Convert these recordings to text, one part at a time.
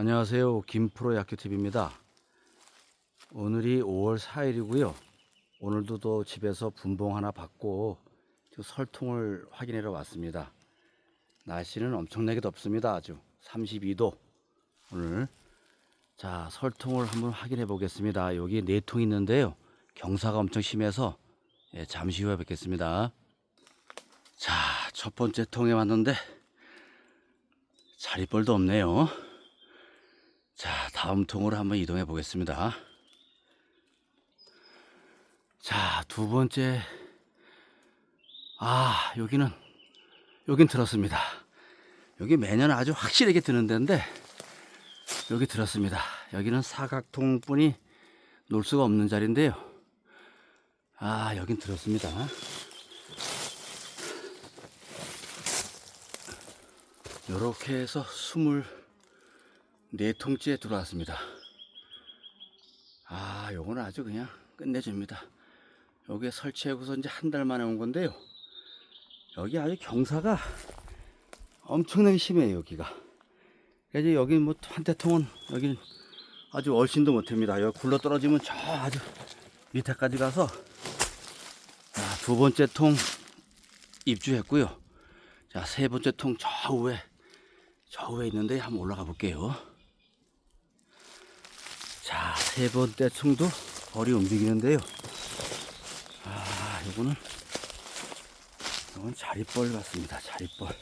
안녕하세요. 김프로 약교TV입니다. 오늘이 5월 4일이고요. 오늘도 또 집에서 분봉 하나 받고 설통을 확인하러 왔습니다. 날씨는 엄청나게 덥습니다. 아주 32도. 오늘 자 설통을 한번 확인해 보겠습니다. 여기 네 통 있는데요. 경사가 엄청 심해서 예, 잠시 후에 뵙겠습니다. 자, 첫 번째 통에 왔는데 자리벌도 없네요. 자, 다음 통으로 한번 이동해 보겠습니다. 자, 두 번째. 아, 여기는, 여긴 들었습니다. 여기 매년 아주 확실하게 드는 데인데, 여기 들었습니다. 여기는 사각통 뿐이 놀 수가 없는 자리인데요. 아, 여긴 들었습니다. 이렇게 해서 24통째 들어왔습니다. 아, 요거는 아주 그냥 끝내줍니다. 여기에 설치하고서 이제 한 달 만에 온 건데요. 여기 아주 경사가 엄청나게 심해요, 여기가. 그래서 여기 뭐 한 대 통은 여기는 아주 얼씬도 못합니다. 여기 굴러 떨어지면 저 아주 밑에까지 가서 자, 두 번째 통 입주했고요. 자, 세 번째 통 저 위에 저 위에 있는데 한번 올라가 볼게요. 자, 세 번째 통도 벌이 움직이는데요. 아, 요거는 이건 자리벌 같습니다. 자리벌.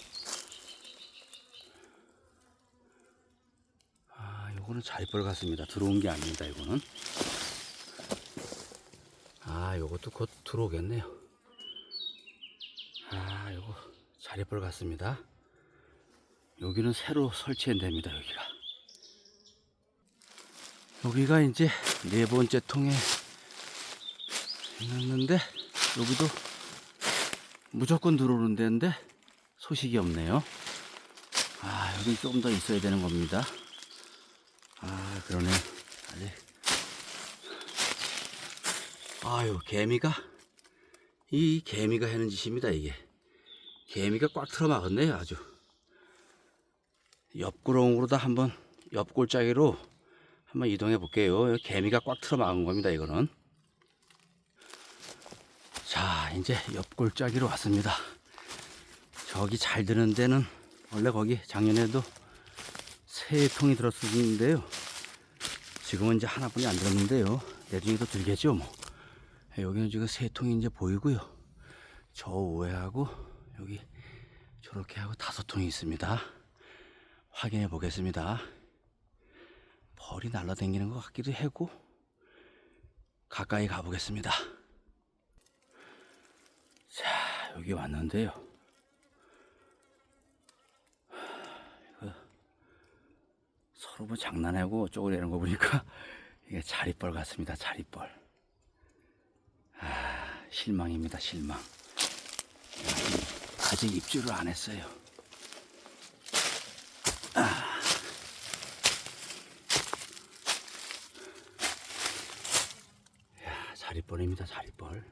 아, 요거는 자리벌 같습니다. 들어온 게 아닙니다. 이거는. 아, 요것도 곧 들어오겠네요. 아, 요거 자리벌 같습니다. 여기는 새로 설치한 데입니다, 여기가. 여기가 이제 네 번째 통에 해놨는데, 여기도 무조건 들어오는 데인데, 소식이 없네요. 아, 여기 조금 더 있어야 되는 겁니다. 아, 그러네. 아직. 아유, 개미가, 이 개미가 하는 짓입니다, 이게. 개미가 꽉 틀어 막았네요, 아주. 옆구렁으로 다 한번, 옆골짜기로 한번 이동해 볼게요. 개미가 꽉 틀어 막은 겁니다, 이거는. 자, 이제 옆골짜기로 왔습니다. 저기 잘 드는 데는 원래 거기 작년에도 세 통이 들었었는데요. 지금은 이제 하나뿐이 안 들었는데요. 내중에도 들겠죠, 뭐. 여기는 지금 세 통이 이제 보이고요. 저 우회하고 여기 저렇게 하고 다섯 통이 있습니다. 확인해 보겠습니다. 벌이 날라다니는 것 같기도 하고 가까이 가보겠습니다. 자 여기 왔는데요. 서로 뭐 장난하고 쪼그리는 거 보니까 이게 자리벌 같습니다. 자리벌. 아, 실망입니다. 실망. 아직 입주를 안 했어요. 자리벌입니다. 자리벌.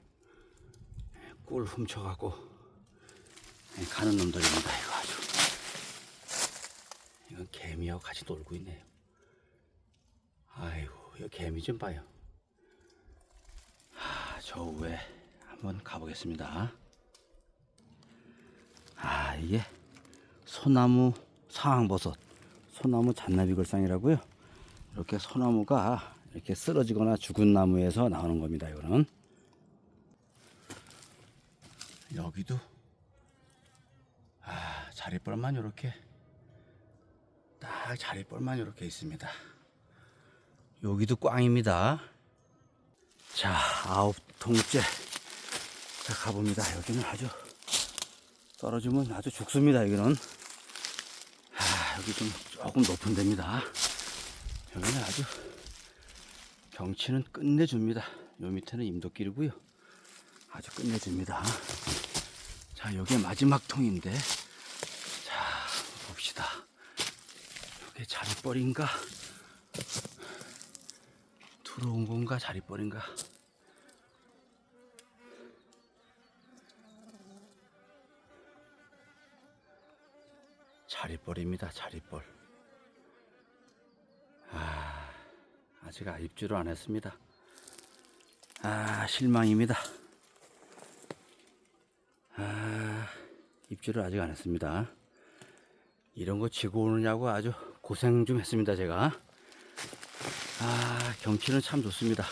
예, 꿀 훔쳐가고 예, 가는 놈들입니다. 이거 아주. 이건 개미하고 같이 놀고 있네요. 아이고, 이 개미 좀 봐요. 아, 저 위에 한번 가보겠습니다. 아, 이게 소나무 상황버섯, 소나무 잔나비걸상이라고요. 이렇게 소나무가 이렇게 쓰러지거나 죽은 나무에서 나오는 겁니다. 이거는 여기도 아, 자리벌만 이렇게 딱 자리벌만 이렇게 있습니다. 여기도 꽝입니다. 자, 아홉 통째. 자, 가봅니다. 여기는 아주 떨어지면 아주 죽습니다. 여기는. 아, 여기 좀 조금 높은 데입니다. 여기는 아주 경치는 끝내줍니다. 요 밑에는 임도길이고요. 아주 끝내줍니다. 자, 여기 마지막 통인데. 자, 봅시다. 이게 자리벌인가? 들어온 건가? 자리벌인가? 자리벌입니다. 자리벌. 아직 아 입주를 안 했습니다. 아 실망입니다. 아 입주를 아직 안 했습니다. 이런 거 지고 오느냐고 아주 고생 좀 했습니다 제가. 아 경치는 참 좋습니다.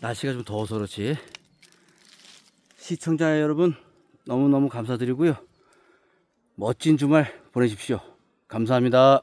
날씨가 좀 더워서 그렇지. 시청자 여러분 너무너무 감사드리고요. 멋진 주말 보내십시오. 감사합니다.